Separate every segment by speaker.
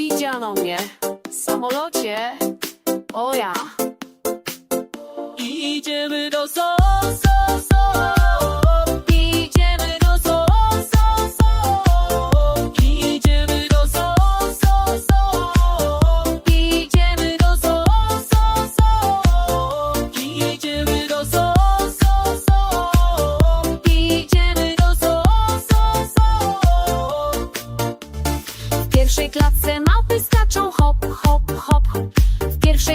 Speaker 1: widziano mnie w samolocie. O ja.
Speaker 2: Idziemy do so, so, so.
Speaker 1: Idziemy do so, so, so.
Speaker 2: Idziemy do so, so, so.
Speaker 1: Idziemy do so, so, so.
Speaker 2: Idziemy do so, so, so.
Speaker 1: Idziemy do so, so, so. W pierwszej klatce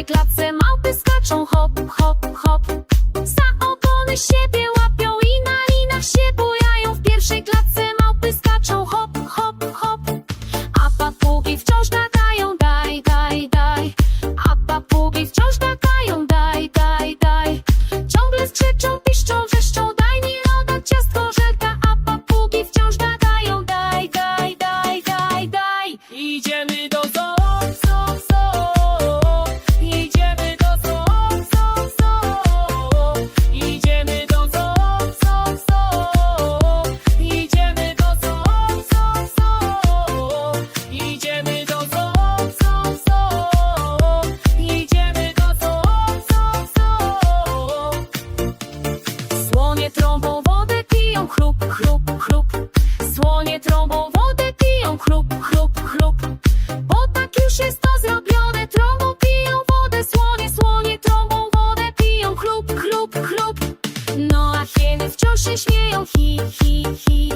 Speaker 1: W Słonie trąbą wodę piją chrup, chrup, chrup. Słonie trąbą wodę piją chrup, chrup, chrup. Bo tak już jest to zrobione. Trąbą piją wodę słonie Słonie trąbą wodę piją chrup, chrup, chrup. No a hieny wciąż się śmieją
Speaker 2: Hi, hi, hi.